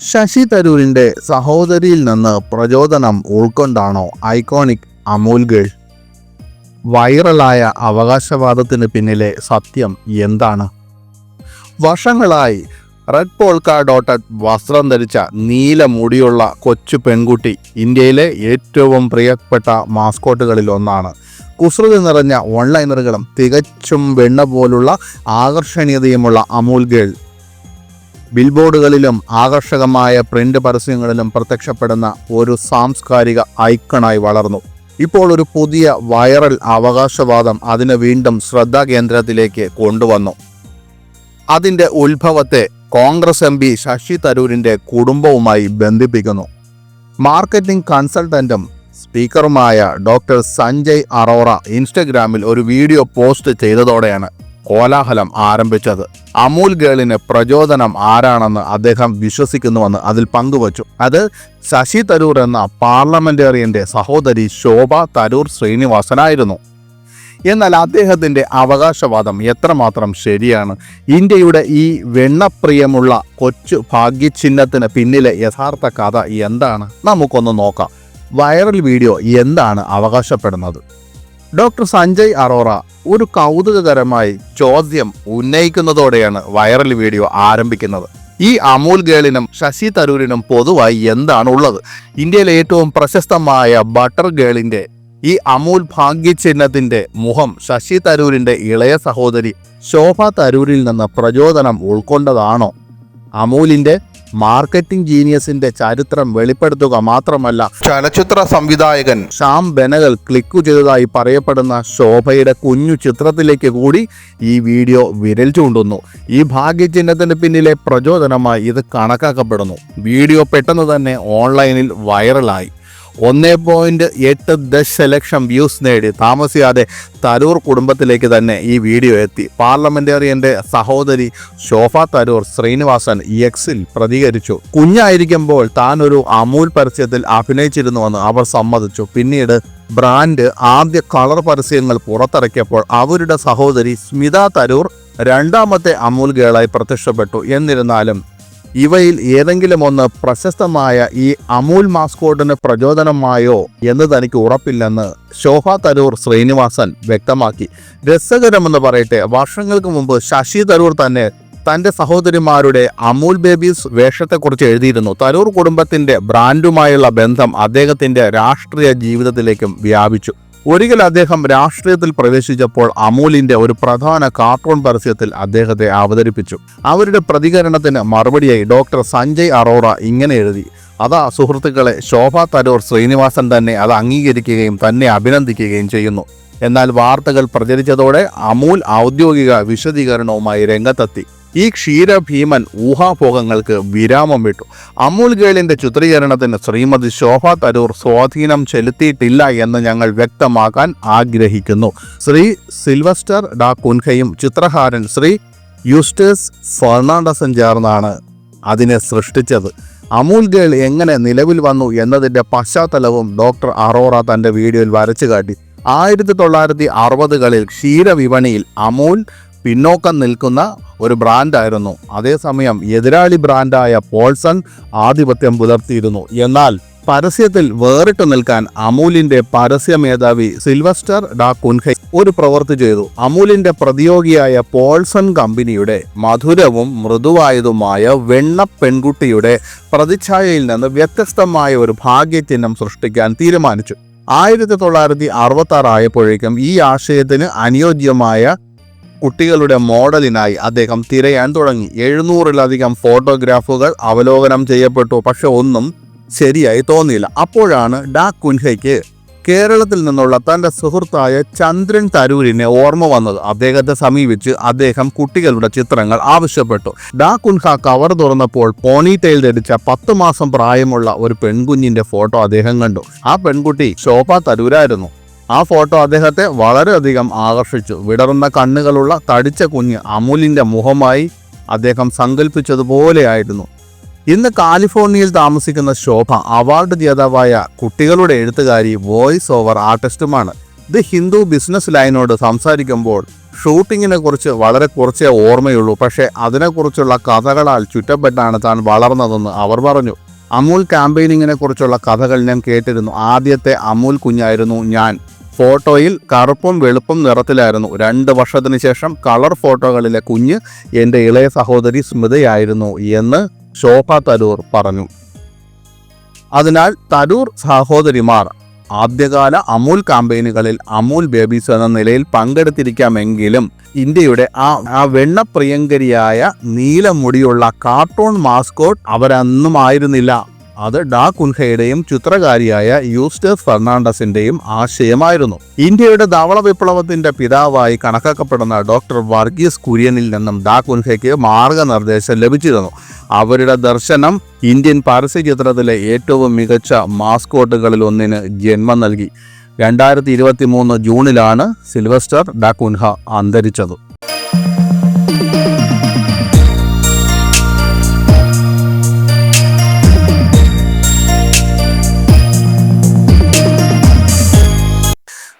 ശശി തരൂരിന്റെ സഹോദരിയിൽ നിന്ന് പ്രചോദനം ഉൾക്കൊണ്ടാണോ ഐക്കോണിക് അമൂൽ ഗേൾ വൈറലായ അവകാശവാദത്തിന് പിന്നിലെ സത്യം എന്താണ്? വർഷങ്ങളായി റെഡ് പോൾക്ക ഡോട്ട് വസ്ത്രം ധരിച്ച നീല മുടിയുള്ള കൊച്ചു പെൺകുട്ടി ഇന്ത്യയിലെ ഏറ്റവും പ്രിയപ്പെട്ട മാസ്കോട്ടുകളിൽ ഒന്നാണ്. കുസൃതി നിറഞ്ഞ ഓൺലൈനറുകളും തികച്ചും വെണ്ണ പോലുള്ള ആകർഷണീയതയുമുള്ള അമൂൽ ഗേൾ ബിൽബോർഡുകളിലും ആകർഷകമായ പ്രിന്റ് പരസ്യങ്ങളിലും പ്രത്യക്ഷപ്പെടുന്ന ഒരു സാംസ്കാരിക ഐക്കണായി വളർന്നു. ഇപ്പോൾ ഒരു പുതിയ വൈറൽ അവകാശവാദം അതിനെ വീണ്ടും ശ്രദ്ധാകേന്ദ്രത്തിലേക്ക് കൊണ്ടുവന്നു. അതിന്റെ ഉത്ഭവത്തെ കോൺഗ്രസ് എം പി ശശി തരൂരിന്റെ കുടുംബവുമായി ബന്ധിപ്പിക്കുന്നു. മാർക്കറ്റിംഗ് കൺസൾട്ടന്റും സ്പീക്കറുമായ ഡോക്ടർ സഞ്ജയ് അറോറ ഇൻസ്റ്റഗ്രാമിൽ ഒരു വീഡിയോ പോസ്റ്റ് ചെയ്തതോടെയാണ് കോലാഹലം ആരംഭിച്ചത്. അമൂൽ ഗേളിന് പ്രചോദനം ആരാണെന്ന് അദ്ദേഹം വിശ്വസിക്കുന്നുവെന്ന് അതിൽ പങ്കുവച്ചു. അത് ശശി തരൂർ എന്ന പാർലമെന്റേറിയന്റെ സഹോദരി ശോഭ തരൂർ ശ്രീനിവാസനായിരുന്നു. എന്നാൽ അദ്ദേഹത്തിന്റെ അവകാശവാദം എത്രമാത്രം ശരിയാണ്? ഇന്ത്യയുടെ ഈ വെണ്ണപ്രിയമുള്ള കൊച്ചു ഭാഗ്യചിഹ്നത്തിന് പിന്നിലെ യഥാർത്ഥ കഥ എന്താണ്? നമുക്കൊന്ന് നോക്കാം. വൈറൽ വീഡിയോ എന്താണ് അവകാശപ്പെടുന്നത്? ഡോക്ടർ സഞ്ജയ് അറോറ ഒരു കൗതുകകരമായി ചോദ്യം ഉന്നയിക്കുന്നതോടെയാണ് വൈറൽ വീഡിയോ ആരംഭിക്കുന്നത്. ഈ അമൂൽ ഗേളിനും ശശി തരൂരിനും പൊതുവായി എന്താണ് ഉള്ളത് ഇന്ത്യയിലെ ഏറ്റവും പ്രശസ്തമായ ബട്ടർ ഗേളിന്റെ ഈ അമൂൽ ഭാഗ്യചിഹ്നത്തിന്റെ മുഖം ശശി തരൂരിന്റെ ഇളയ സഹോദരി ശോഭ തരൂരിൽ നിന്ന് പ്രചോദനം ഉൾക്കൊണ്ടതാണോ? അമൂലിന്റെ മാർക്കറ്റിംഗ് ജീനിയസിന്റെ ചരിത്രം വെളിപ്പെടുത്തുക മാത്രമല്ല ചലച്ചിത്ര സംവിധായകൻ ഷാം ബെനഗൽ ക്ലിക്കു ചെയ്തതായി പറയപ്പെടുന്ന ശോഭയുടെ കുഞ്ഞു ചിത്രത്തിലേക്ക് കൂടി ഈ വീഡിയോ വിരൽ ചൂണ്ടുന്നു. ഈ ഭാഗ്യചിഹ്നത്തിന് പിന്നിലെ പ്രചോദനമായി ഇത് കണക്കാക്കപ്പെടുന്നു. വീഡിയോ പെട്ടെന്ന് തന്നെ ഓൺലൈനിൽ വൈറലായി. ഒന്നേ പോയിന്റ് എട്ട് ദശലക്ഷം വ്യൂസ് നേടി. താമസിയാതെ തരൂർ കുടുംബത്തിലേക്ക് തന്നെ ഈ വീഡിയോ എത്തി. പാർലമെന്റേറിയന്റെ സഹോദരി ശോഭ തരൂർ ശ്രീനിവാസൻ എക്സിൽ പ്രതികരിച്ചു. കുഞ്ഞായിരിക്കുമ്പോൾ താൻ ഒരു അമൂൽ പരസ്യത്തിൽ അഭിനയിച്ചിരുന്നുവെന്ന് അവർ സമ്മതിച്ചു. പിന്നീട് ബ്രാൻഡ് ആദ്യ കളർ പരസ്യങ്ങൾ പുറത്തിറക്കിയപ്പോൾ അവരുടെ സഹോദരി സ്മിത തരൂർ രണ്ടാമത്തെ അമൂൽ ഗേളായി പ്രത്യക്ഷപ്പെട്ടു. എന്നിരുന്നാലും ഇവയിൽ ഏതെങ്കിലും ഒന്ന് പ്രശസ്തമായ ഈ അമൂൽ മാസ്കോട്ടിന് പ്രചോദനമായോ എന്ന് തനിക്ക് ഉറപ്പില്ലെന്ന് ശോഭ തരൂർ ശ്രീനിവാസൻ വ്യക്തമാക്കി. രസകരമെന്ന് പറയട്ടെ വർഷങ്ങൾക്ക് മുമ്പ് ശശി തരൂർ തന്നെ തന്റെ സഹോദരിമാരുടെ അമൂൽ ബേബീസ് വേഷത്തെക്കുറിച്ച് എഴുതിയിരുന്നു. തരൂർ കുടുംബത്തിന്റെ ബ്രാൻഡുമായുള്ള ബന്ധം അദ്ദേഹത്തിന്റെ രാഷ്ട്രീയ ജീവിതത്തിലേക്കും വ്യാപിച്ചു. ഒരിക്കൽ അദ്ദേഹം രാഷ്ട്രീയത്തിൽ പ്രവേശിച്ചപ്പോൾ അമൂലിന്റെ ഒരു പ്രധാന കാർട്ടൂൺ പരസ്യത്തിൽ അദ്ദേഹത്തെ അവതരിപ്പിച്ചു. അവരുടെ പ്രതികരണത്തിന് മറുപടിയായി ഡോക്ടർ സഞ്ജയ് അറോറ ഇങ്ങനെ എഴുതി അതാ സുഹൃത്തുക്കളെ ശോഭ തരൂർ ശ്രീനിവാസൻ തന്നെ അത് അംഗീകരിക്കുകയും തന്നെ അഭിനന്ദിക്കുകയും ചെയ്യുന്നു. എന്നാൽ വാർത്തകൾ പ്രചരിച്ചതോടെ അമൂൽ ഔദ്യോഗിക വിശദീകരണവുമായി രംഗത്തെത്തി. ഈ ക്ഷീരഭീമൻ ഊഹാഭോഗങ്ങൾക്ക് വിരാമം വിട്ടു അമൂൽ ഗേളിന്റെ ചിത്രീകരണത്തിന് ശ്രീമതി ശോഭ തരൂർ സ്വാധീനം ചെലുത്തിയിട്ടില്ല എന്ന് ഞങ്ങൾ വ്യക്തമാക്കാൻ ആഗ്രഹിക്കുന്നു. ശ്രീ സിൽവസ്റ്റർ ഡാ കുൻഹയും ചിത്രകാരൻ ശ്രീ യൂസ്റ്റേഴ്സ് ഫെർണാണ്ടസും ചേർന്നാണ് അതിനെ സൃഷ്ടിച്ചത്. അമൂൽ ഗേൾ എങ്ങനെ നിലവിൽ വന്നു എന്നതിന്റെ പശ്ചാത്തലവും ഡോക്ടർ അറോറ തന്റെ വീഡിയോയിൽ വരച്ചു കാട്ടി. ആയിരത്തി തൊള്ളായിരത്തി അറുപതുകളിൽ ക്ഷീരവിപണിയിൽ അമൂൽ പിന്നോക്കം നിൽക്കുന്ന ഒരു ബ്രാൻഡായിരുന്നു. അതേസമയം എതിരാളി ബ്രാൻഡായ പോൾസൺ ആധിപത്യം പുലർത്തിയിരുന്നു. എന്നാൽ പരസ്യത്തിൽ വേറിട്ട് നിൽക്കാൻ അമൂലിന്റെ പരസ്യ മേധാവി സിൽവസ്റ്റർ ഡാ കുൻഹൈ ഒരു പ്രവൃത്തി ചെയ്തു. അമൂലിന്റെ പ്രതിയോഗിയായ പോൾസൺ കമ്പനിയുടെ മധുരവും മൃദുവായതുമായ വെണ്ണ പെൺകുട്ടിയുടെ പ്രതിച്ഛായയിൽ നിന്ന് വ്യത്യസ്തമായ ഒരു ഭാഗ്യചിഹ്നം സൃഷ്ടിക്കാൻ തീരുമാനിച്ചു. ആയിരത്തി തൊള്ളായിരത്തി അറുപത്തി ആറ് ആയപ്പോഴേക്കും ഈ ആശയത്തിന് അനുയോജ്യമായ കുട്ടികളുടെ മോഡലിനായി അദ്ദേഹം തിരയാൻ തുടങ്ങി. എഴുന്നൂറിലധികം ഫോട്ടോഗ്രാഫുകൾ അവലോകനം ചെയ്യപ്പെട്ടു പക്ഷെ ഒന്നും ശരിയായി തോന്നിയില്ല. അപ്പോഴാണ് ഡാ കുൻഹയ്ക്ക് കേരളത്തിൽ നിന്നുള്ള തന്റെ സുഹൃത്തായ ചന്ദ്രൻ തരൂരിനെ ഓർമ്മ വന്നത്. അദ്ദേഹത്തെ സമീപിച്ച് അദ്ദേഹം കുട്ടികളുടെ ചിത്രങ്ങൾ ആവശ്യപ്പെട്ടു. ഡാ കുൻഹ കവർ തുറന്നപ്പോൾ പോണി ടെയിൽ ധരിച്ച പത്ത് മാസം പ്രായമുള്ള ഒരു പെൺകുഞ്ഞിന്റെ ഫോട്ടോ അദ്ദേഹം കണ്ടു. ആ പെൺകുട്ടി ശോഭ തരൂരായിരുന്നു. ആ ഫോട്ടോ അദ്ദേഹത്തെ വളരെയധികം ആകർഷിച്ചു. വിടർന്ന കണ്ണുകളുള്ള തടിച്ച കുഞ്ഞ് അമുലിന്റെ മുഖമായി അദ്ദേഹം സങ്കല്പിച്ചതുപോലെയായിരുന്നു ഇന്ന് കാലിഫോർണിയയിൽ താമസിക്കുന്ന ശോഭ അവാർഡ് ജേതാവായ കുട്ടികളുടെ എഴുത്തുകാരി വോയിസ് ഓവർ ആർട്ടിസ്റ്റുമാണ്. ദി ഹിന്ദു ബിസിനസ് ലൈനോട് സംസാരിക്കുമ്പോൾ ഷൂട്ടിങ്ങിനെ കുറിച്ച് വളരെ കുറച്ചേ ഓർമ്മയുള്ളൂ. പക്ഷേ അതിനെക്കുറിച്ചുള്ള കഥകളാൽ ചുറ്റപ്പെട്ടാണ് താൻ വളർന്നതെന്ന് അവർ പറഞ്ഞു. അമൂൽ ക്യാമ്പയിനിങ്ങിനെ കുറിച്ചുള്ള കഥകൾ ഞാൻ കേട്ടിരുന്നു. ആദ്യത്തെ അമൂൽ കുഞ്ഞായിരുന്നു ഞാൻ. ഫോട്ടോയിൽ കറുപ്പും വെളുപ്പും നിറത്തിലായിരുന്നു. രണ്ട് വർഷത്തിന് ശേഷം കളർ ഫോട്ടോകളിലെ കുഞ്ഞ് എന്റെ ഇളയ സഹോദരി സ്മിതയായിരുന്നു എന്ന് ശോഭ തരൂർ പറഞ്ഞു. അതിനാൽ തരൂർ സഹോദരിമാർ ആദ്യകാല അമൂൽ കാമ്പയിനുകളിൽ അമൂൽ ബേബീസ് എന്ന നിലയിൽ പങ്കെടുത്തിരിക്കാമെങ്കിലും ഇന്ത്യയുടെ ആ ആ വെണ്ണപ്രിയങ്കരിയായ നീലമുടിയുള്ള കാർട്ടൂൺ മാസ്കോട്ട് അവരന്നും ആയിരുന്നില്ല. അത് ഡാ കുൻഹയുടെയും ചിത്രകാരിയായ യൂസ്റ്റസ് ഫെർണാണ്ടസിന്റെയും ആശയമായിരുന്നു. ഇന്ത്യയുടെ ധവള വിപ്ലവത്തിന്റെ പിതാവായി കണക്കാക്കപ്പെടുന്ന ഡോക്ടർ വർഗീസ് കുര്യനിൽ നിന്നും ഡാ കുൻഹയ്ക്ക് മാർഗനിർദ്ദേശം ലഭിച്ചിരുന്നു. അവരുടെ ദർശനം ഇന്ത്യൻ പരസ്യചിത്രത്തിലെ ഏറ്റവും മികച്ച മാസ്കോട്ടുകളിൽ ഒന്നിന് ജന്മം നൽകി. രണ്ടായിരത്തി ഇരുപത്തി മൂന്ന് ജൂണിലാണ് സിൽവസ്റ്റർ ഡാ കുൻഹ അന്തരിച്ചത്.